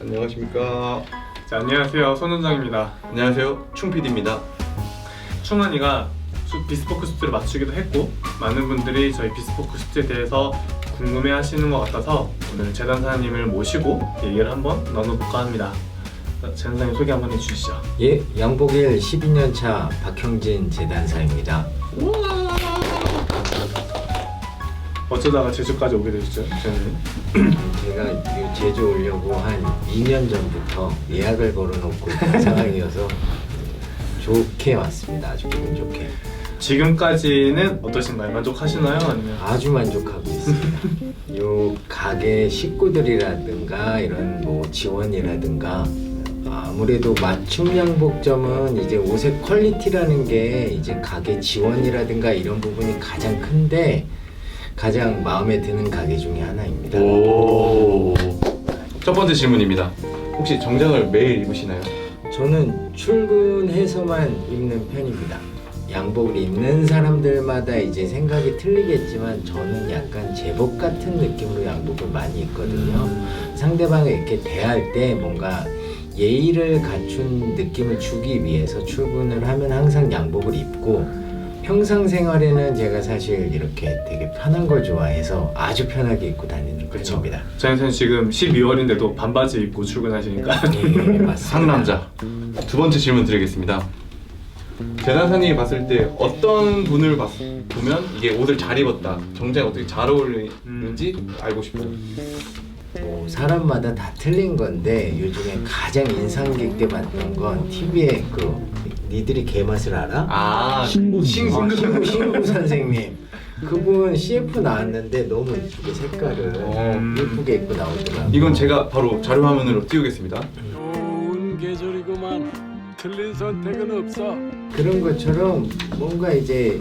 안녕하십니까. 자, 안녕하세요. 손 원장입니다. 안녕하세요. 충PD입니다. 충환이가 수- 비스포크 수트를 맞추기도 했고 많은 분들이 저희 비스포크 수트에 대해서 궁금해 하시는 것 같아서 오늘 재단사님을 모시고 얘기를 한번 나눠볼까 합니다. 자, 재단사님 소개 한번 해주시죠. 예, 양복일 12년 차 박형진 재단사입니다. 어쩌다가 제주까지 오게 되셨죠, 재단사님? 제가 이 제주 오려고 한 2년 전부터 예약을 걸어놓고 있는 상황이어서 좋게 왔습니다. 아주 기분 좋게. 지금까지는 어떠신가요? 만족하시나요? 아니면 아주 만족하고 있습니다. 요 가게 식구들이라든가 이런 뭐 지원이라든가 아무래도 맞춤 양복점은 이제 옷의 퀄리티라는 게 이제 가게 지원이라든가 이런 부분이 가장 큰데 가장 마음에 드는 가게 중에 하나입니다. 오. 첫 번째 질문입니다. 혹시 정장을 매일 입으시나요? 저는 출근해서만 입는 편입니다. 양복을 입는 사람들마다 이제 생각이 틀리겠지만 저는 약간 제복 같은 느낌으로 양복을 많이 입거든요. 상대방을 이렇게 대할 때 뭔가 예의를 갖춘 느낌을 주기 위해서 출근을 하면 항상 양복을 입고 평상 생활에는 제가 사실 이렇게 되게 편한 걸 좋아해서 아주 편하게 입고 다니는 그쵸. 편입니다. 재단사님 지금 12월인데도 반바지 입고 출근하시니까 예, 맞습니다. 상남자. 두 번째 질문 드리겠습니다. 재단사님이 봤을 때 어떤 분을 봤, 보면 이게 옷을 잘 입었다, 정장이 어떻게 잘 어울리는지 알고 싶어요. 뭐 사람마다 다 틀린 건데 요즘에 가장 인상 깊게 봤던 건 TV에 그 니들이 개맛을 알아? 아, 신부. 어, 신부, 신부 선생님 그분 CF 나왔는데 너무 이쁘게 색깔을 어. 예쁘게 입고 나오더라고요 이건 제가 바로 자료 화면으로 띄우겠습니다. 좋은 계절이구만 틀린 선택은 없어 그런 것처럼 뭔가 이제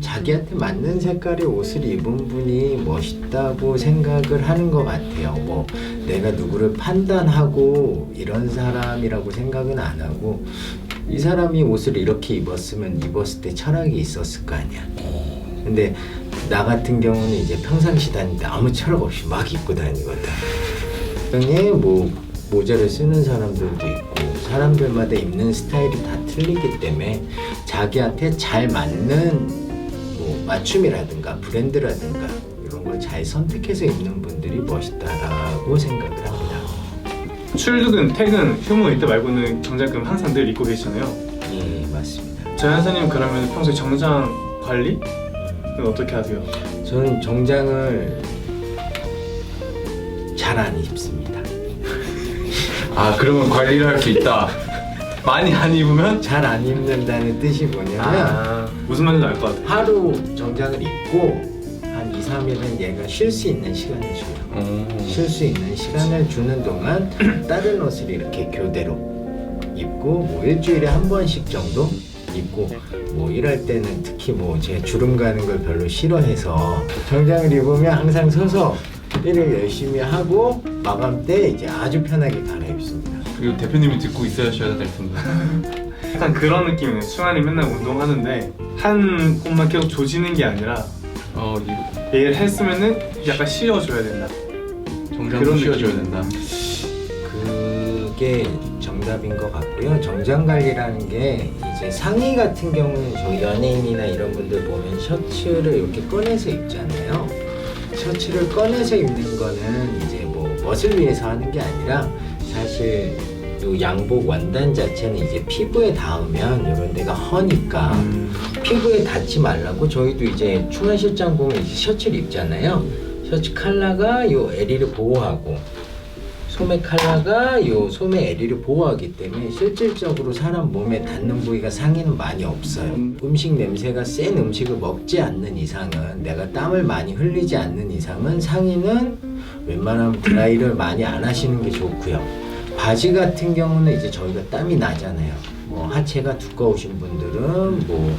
자기한테 맞는 색깔의 옷을 입은 분이 멋있다고 생각을 하는 것 같아요. 뭐 내가 누구를 판단하고 이런 사람이라고 생각은 안 하고 이 사람이 옷을 이렇게 입었으면 입었을 때 철학이 있었을 거 아니야. 근데 나 같은 경우는 이제 평상시 다닐 때 아무 철학 없이 막 입고 다니거든. 등에 뭐 모자를 쓰는 사람들도 있고 사람들마다 입는 스타일이 다 틀리기 때문에 자기한테 잘 맞는 뭐 맞춤이라든가 브랜드라든가 이런 걸 잘 선택해서 입는 분들이 멋있다라고 생각을 합니다. 출근, 퇴근, 휴무 이때 말고는 정장 그럼 항상 늘 입고 계시잖아요. 예, 맞습니다. 재단사님 그러면 평소에 정장 관리는 어떻게 하세요? 저는 정장을 잘 안 입습니다. 아, 그러면 관리를 할 수 있다. 많이 안 입으면 잘 안 입는다는 뜻이 뭐냐면 아, 무슨 말인지 알 것 같아요. 하루 정장을 입고 한 2, 3일은 얘가 쉴 수 있는 시간을 줘요. 어. 쉴수 있는 시간을 주는 동안 다른 옷을 이렇게 교대로 입고 뭐 일주일에 한 번씩 정도 입고 뭐 일할 때는 특히 뭐 제 주름 가는 걸 별로 싫어해서 정장을 입으면 항상 서서 일을 열심히 하고 마감 때 이제 아주 편하게 갈아입습니다. 그리고 대표님이 듣고 있어야 될 텐데. 약간 그런 느낌이에요. 충환이 맨날 운동하는데 한 곳만 계속 조지는 게 아니라 어, 이 얘를 했으면은 약간 쉬어줘야 된다. 정장 그런 씌워줘야 느낌. 된다. 그게 정답인 것 같고요. 정장 관리라는 게 이제 상의 같은 경우는 저희 연예인이나 이런 분들 보면 셔츠를 이렇게 꺼내서 입잖아요. 셔츠를 꺼내서 입는 거는 이제 뭐 멋을 위해서 하는 게 아니라 사실 요 양복 원단 자체는 이제 피부에 닿으면 이런 데가 허니까 음. 피부에 닿지 말라고 저희도 이제 충원 실장 보면 이제 셔츠를 입잖아요. 셔츠 컬러가 요 에리를 보호하고 소매 컬러가 요 소매 에리를 보호하기 때문에 실질적으로 사람 몸에 닿는 부위가 상의는 많이 없어요. 음식 냄새가 센 음식을 먹지 않는 이상은 내가 땀을 많이 흘리지 않는 이상은 상의는 웬만하면 드라이를 많이 안 하시는 게 좋고요. 바지 같은 경우는 이제 저희가 땀이 나잖아요. 뭐 하체가 두꺼우신 분들은 뭐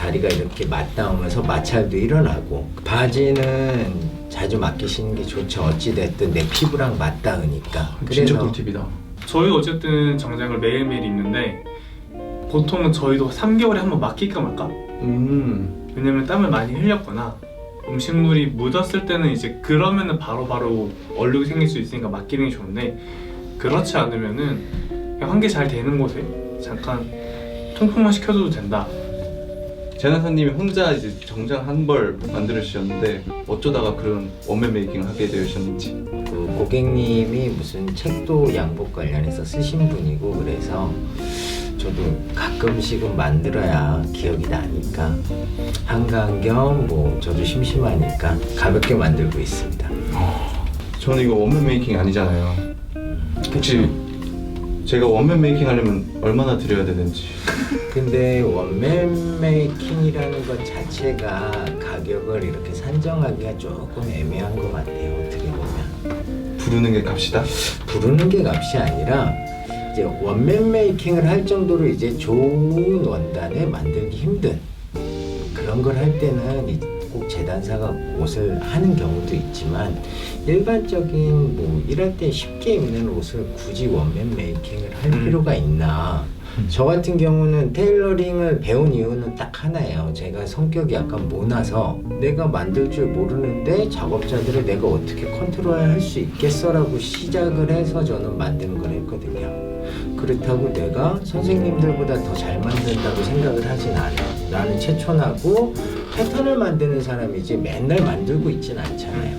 다리가 이렇게 맞닿으면서 마찰도 일어나고 바지는 자주 맡기시는 게 좋죠. 어찌 됐든 내 피부랑 맞닿으니까. 진짜 꿀팁이다. 저희 어쨌든 정장을 매일매일 입는데 보통은 저희도 3개월에 한 번 맡길까 말까? 음. 왜냐면 땀을 많이 흘렸거나 음식물이 묻었을 때는 이제 그러면은 바로바로 얼룩이 생길 수 있으니까 맡기는 게 좋은데 그렇지 않으면은 환기 잘 되는 곳에 잠깐 통풍만 시켜줘도 된다. 재단사님이 혼자 이제 정장 한 벌 만들으셨는데 어쩌다가 그런 원맨 메이킹을 하게 되셨는지 그 고객님이 무슨 책도 양복 관련해서 쓰신 분이고 그래서 저도 가끔씩은 만들어야 기억이 나니까 한강 겸뭐 저도 심심하니까 가볍게 만들고 있습니다. 저는 이거 원맨 메이킹이 아니잖아요 혹시 제가 원맨 메이킹 하려면 얼마나 드려야 되는지 근데 원맨 메이킹이라는 것 자체가 가격을 이렇게 산정하기가 조금 애매한 것 같아요. 어떻게 보면. 부르는 게 값이다? 부르는 게 값이 아니라 이제 원맨 메이킹을 할 정도로 이제 좋은 원단을 만들기 힘든 그런 걸 할 때는 이- 꼭 재단사가 옷을 하는 경우도 있지만 일반적인 뭐 일할 때 쉽게 입는 옷을 굳이 원맨 메이킹을 할 음. 필요가 있나 저 같은 경우는 테일러링을 배운 이유는 딱 하나예요. 제가 성격이 약간 모나서 내가 만들 줄 모르는데 작업자들을 내가 어떻게 컨트롤할 수 있겠어라고 시작을 해서 저는 만드는 걸 했거든요. 그렇다고 내가 선생님들보다 더 잘 만든다고 생각을 하진 않아. 나는 최초나고 패턴을 만드는 사람이지 맨날 만들고 있진 않잖아요.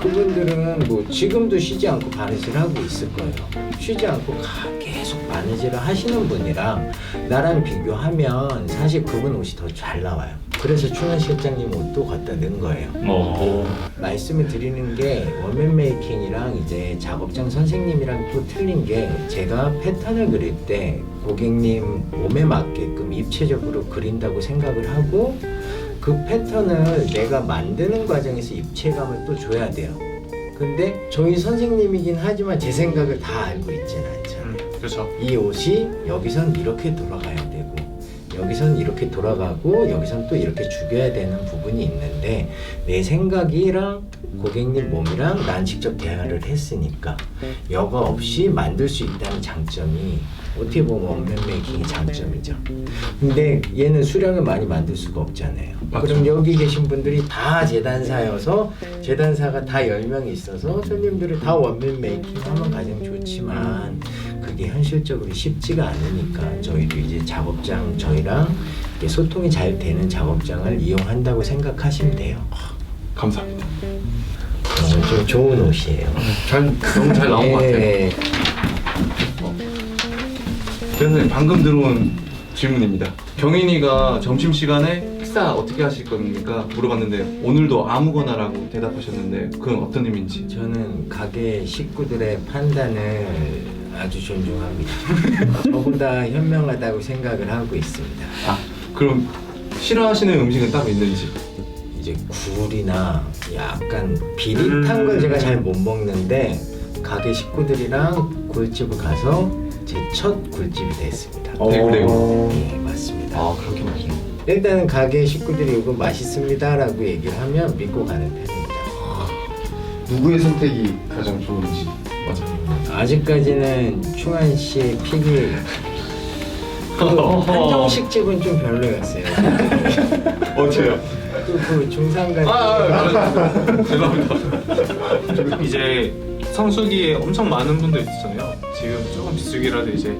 그분들은 뭐 지금도 쉬지 않고 바느질 하고 있을 거예요. 쉬지 않고 가- 계속 바느질을 하시는 분이랑 나랑 비교하면 사실 그분 옷이 더 잘 나와요. 그래서 충원 실장님 옷도 갖다 넣은 거예요. 말씀을 드리는 게 원맨 메이킹이랑 이제 작업장 선생님이랑 또 틀린 게 제가 패턴을 그릴 때 고객님 몸에 맞게끔 입체적으로 그린다고 생각을 하고 그 패턴을 내가 만드는 과정에서 입체감을 또 줘야 돼요. 근데 저희 선생님이긴 하지만 제 생각을 다 알고 있지는 않잖아요. 음, 그렇죠. 이 옷이 여기선 이렇게 돌아가야 되고 여기선 이렇게 돌아가고 여기선 또 이렇게 죽여야 되는 부분이 있는데 내 생각이랑 고객님 몸이랑 난 직접 대화를 했으니까 여과 없이 만들 수 있다는 장점이 어떻게 보면 원맨 메이킹의 장점이죠. 근데 얘는 수량을 많이 만들 수가 없잖아요. 맞죠. 그럼 여기 계신 분들이 다 재단사여서 재단사가 다 10명이 있어서 손님들이 다 원맨 메이킹 하면 가장 좋지만 그게 현실적으로 쉽지가 않으니까 저희도 이제 작업장 저희랑 소통이 잘 되는 작업장을 이용한다고 생각하시면 돼요. 감사합니다 어, 좀 좋은 옷이에요. 잘, 너무 잘 나온 것 같아요 예. 재단사님 방금 들어온 질문입니다 경인이가 점심 시간에 식사 어떻게 하실 겁니까? 물어봤는데 오늘도 아무거나라고 대답하셨는데 그건 어떤 의미인지 저는 가게 식구들의 판단을 아주 존중합니다. 저보다 현명하다고 생각을 하고 있습니다. 아 그럼 싫어하시는 음식은 따로 있는지 이제 굴이나 약간 비릿한 걸 음. 제가 잘 못 먹는데 가게 식구들이랑 굴집을 가서 제 첫 굴집이 됐습니다. 대구대구. 네 맞습니다. 아 그렇게 맛있네 일단은 가게 식구들이 이거 맛있습니다라고 얘기를 하면 믿고 가는 편입니다. 누구의 선택이 가장 좋은지 맞아 아직까지는 충한 씨의 픽이 그 한정식 집은 좀 별로였어요. 어째요? 그, 그 중상간 아, 아, 아, 죄송합니다 이제 성수기에 엄청 많은 분들 있잖아요. 지금 조금 비수기라도 이제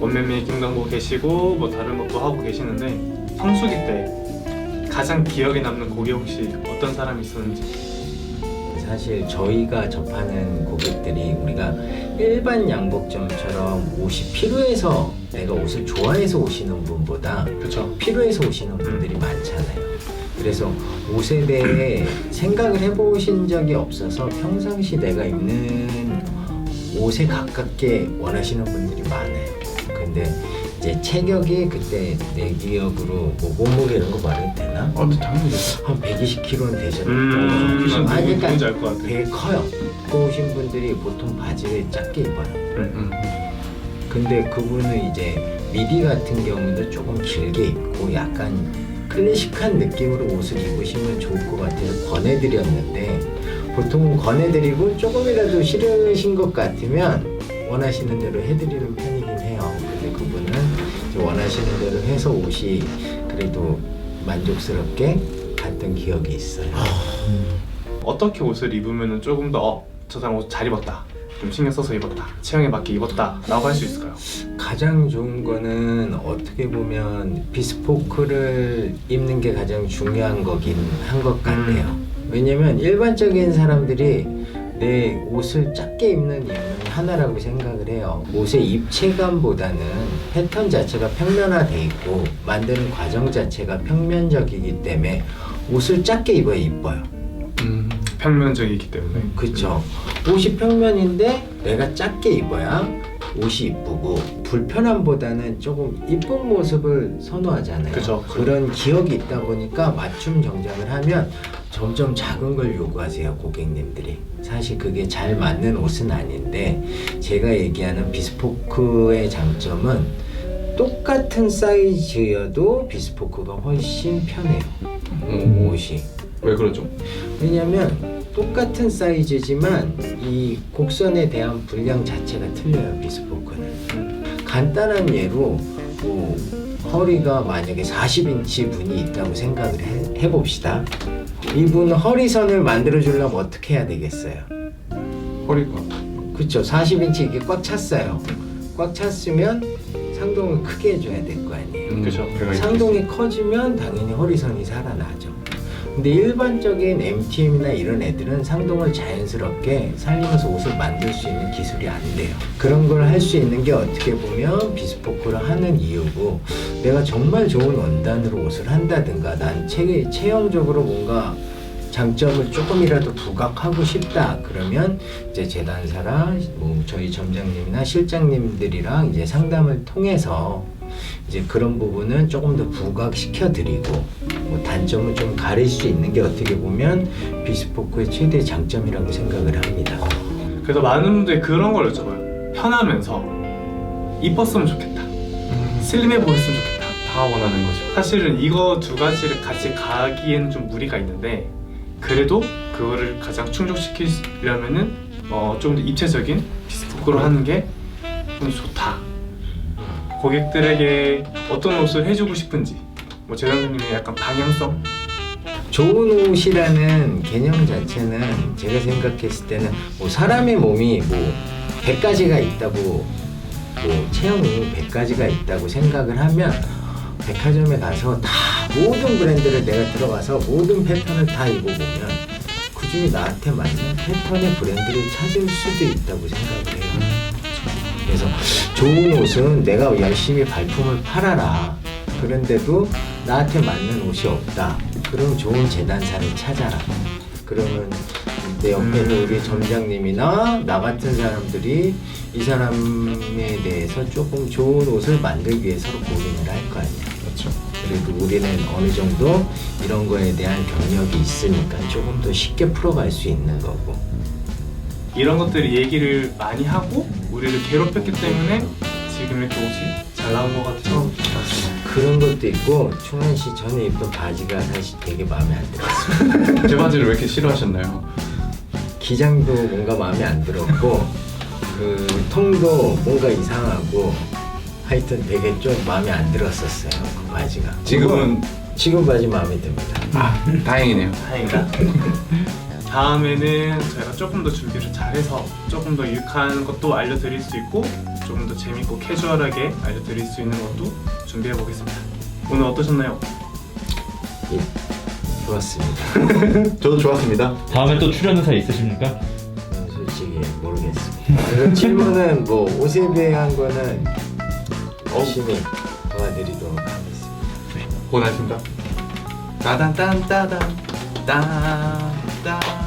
원맨 메이킹도 하고 계시고 뭐 다른 것도 하고 계시는데 성수기 때 가장 기억에 남는 고객 혹시 어떤 사람이 있었는지 사실 저희가 접하는 고객들이 우리가 일반 양복점처럼 옷이 필요해서 내가 옷을 좋아해서 오시는 분보다 그렇죠. 필요해서 오시는 분들이 많잖아요. 그래서 옷에 대해 생각을 해보신 적이 없어서 평상시 내가 입는 옷에 가깝게 원하시는 분들이 많아요. 근데 이제 체격이 그때 내 기억으로 뭐 몸무게 이런 거 말해도 되나? 아 근데 당연히 한 120kg는 되셨는데 음, 아, 누구, 그러니까 누군지 알것 같아요. 되게 커요. 입고 오신 분들이 보통 바지를 작게 입어요. 음. 음. 근데 그분은 이제 미디 같은 경우도 조금 길게 입고 약간 클래식한 느낌으로 옷을 입으시면 좋을 것 같아서 권해드렸는데 보통 권해드리고 조금이라도 싫으신 것 같으면 원하시는 대로 해드리는 편이긴 해요. 원하시는 대로 해서 옷이 그래도 만족스럽게 갔던 기억이 있어요. 어떻게 옷을 입으면 조금 더 어, 저 사람 옷 잘 입었다 좀 신경 써서 입었다, 체형에 맞게 입었다라고 할 수 있을까요? 가장 좋은 거는 어떻게 보면 비스포크를 입는 게 가장 중요한 거긴 한 것 같아요. 왜냐면 일반적인 사람들이 내 옷을 작게 입는 이유는 하나라고 생각을 해요. 옷의 입체감보다는 패턴 자체가 평면화돼 있고 만드는 과정 자체가 평면적이기 때문에 옷을 작게 입어야 이뻐요. 음, 평면적이기 때문에. 그쵸. 옷이 평면인데 내가 작게 입어야 옷이 이쁘고 불편함보다는 조금 이쁜 모습을 선호하잖아요. 그죠. 런 기억이 있다 보니까 맞춤 정장을 하면 점점 작은 걸 요구하세요 고객님들이. 사실 그게 잘 맞는 옷은 아닌데 제가 얘기하는 비스포크의 장점은 똑같은 사이즈여도 비스포크가 훨씬 편해요. 음. 옷이. 왜 그러죠? 왜냐면 똑같은 사이즈지만 이 곡선에 대한 분량 자체가 틀려요 비스포크는 간단한 예로 뭐 허리가 만약에 40인치 분이 있다고 생각을 해, 해봅시다 이분 허리선을 만들어 주려면 어떻게 해야 되겠어요? 허리가 그쵸. 40인치 이게 꽉 찼어요. 꽉 찼으면 상동을 크게 해줘야 될 거 아니에요? 음, 그죠. 상동이 커지면 당연히 허리선이 살아나죠. 근데 일반적인 MTM이나 이런 애들은 상동을 자연스럽게 살리면서 옷을 만들 수 있는 기술이 안 돼요. 그런 걸 할 수 있는 게 어떻게 보면 비스포크를 하는 이유고 내가 정말 좋은 원단으로 옷을 한다든가 난 체, 체형적으로 뭔가 장점을 조금이라도 부각하고 싶다 그러면 이제 재단사랑 뭐 저희 점장님이나 실장님들이랑 이제 상담을 통해서 이제 그런 부분은 조금 더 부각시켜 드리고 뭐 단점을 좀 가릴 수 있는 게 어떻게 보면 비스포크의 최대 장점이라고 생각을 합니다. 그래서 많은 분들이 그런 걸 여쭤봐요. 편하면서 이뻤으면 좋겠다. 슬림해 보였으면 좋겠다. 다 원하는 거죠. 사실은 이거 두 가지를 같이 가기에는 좀 무리가 있는데 그래도 그거를 가장 충족시키려면은 어, 좀더 입체적인 비스포크로 하는 게좀 좋다. 고객들에게 어떤 옷을 해주고 싶은지 뭐 재단님의 약간 방향성 좋은 옷이라는 개념 자체는 제가 생각했을 때는 뭐 사람의 몸이 뭐 100가지가 있다고 뭐 체형이 100가지가 있다고 생각을 하면 백화점에 가서 다 모든 브랜드를 내가 들어가서 모든 패턴을 다 입어보면 그 중에 나한테 맞는 패턴의 브랜드를 찾을 수도 있다고 생각을 해요. 그래서 좋은 옷은 내가 열심히 발품을 팔아라. 그런데도 나한테 맞는 옷이 없다. 그럼 좋은 재단사를 찾아라. 그러면 내 옆에 있는 우리 점장님이나 나 같은 사람들이 이 사람에 대해서 조금 좋은 옷을 만들기 위해 서로 고민을 할 거 아니야. 그렇죠. 그래도 우리는 어느 정도 이런 거에 대한 경력이 있으니까 조금 더 쉽게 풀어갈 수 있는 거고. 이런 것들을 얘기를 많이 하고 우리를 괴롭혔기 때문에 지금 이렇게 옷이 잘 나온 것 같아서 그런 것도 있고 충원 씨 전에 입던 바지가 사실 되게 마음에 안 들었어요. 제 바지를 왜 이렇게 싫어하셨나요? 기장도 뭔가 마음에 안 들었고 그 통도 뭔가 이상하고 하여튼 되게 좀 마음에 안 들었었어요 그 바지가. 지금은 지금 바지 마음에 듭니다. 아 다행이네요. 다행이다. 다음에는 저희가 조금 더 준비를 잘해서 조금 더 유익한 것도 알려드릴 수 있고 조금 더 재밌고 캐주얼하게 알려드릴 수 있는 것도 준비해 보겠습니다. 오늘 어떠셨나요? 예, 좋았습니다. 저도 좋았습니다. 다음에 또 출연 의사 있으십니까? 솔직히 모르겠습니다. 이런 질문은 뭐 옷에 대한 거는 열심히 도와드리도록 하겠습니다. 고생하셨습니다. 따단 딴 따단 따단